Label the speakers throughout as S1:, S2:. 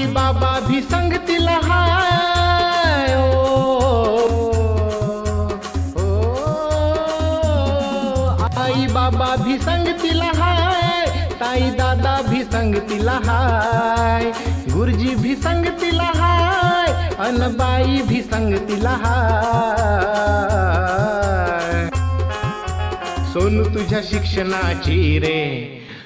S1: भी संगतीला हाय ओ, ओ, आई बाबा भी संगतीला हाय ताई दादा भी संगतीला हाय गुरुजी भी संगतीला हाय अनबाई भी संगतीला हाय सोनू तुझ्या शिक्षणाची रे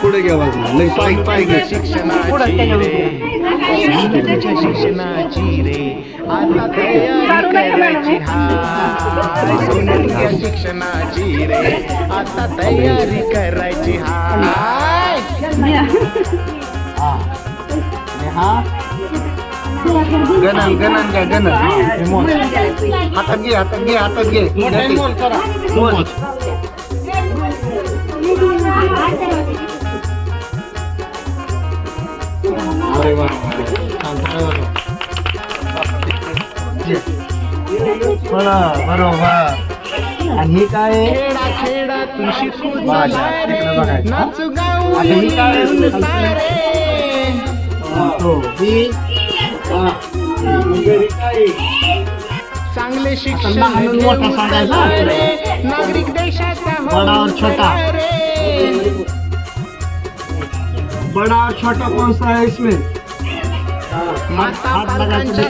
S2: पुढे घ्या बाजूला
S1: शिक्षणाची रे तुझ्या शिक्षणाची रे आता तयारी करायची हाय सोनूच्या शिक्षणाची रे आता तयारी करायची हाय
S2: गणन गणन घ्या गणन. हातात घे हातात घे हातात घे. अरे वा. बरं, बरोबर. आणि हे काय ही. काय
S1: चांगले शिक्षण
S2: मोठा सांगायचा.
S1: नागरिक देशाचा
S2: छोटा. बड़ा और छोटा कौन सा है इसमें
S1: माता पालकांच्या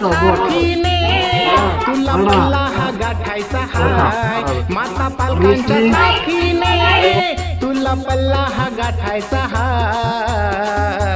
S1: तुला
S2: बडा.
S1: पल्ला हा गाठायचा हाय. माता पालकांच्या. साथीने तुला पल्ला हा गाठायचा हाय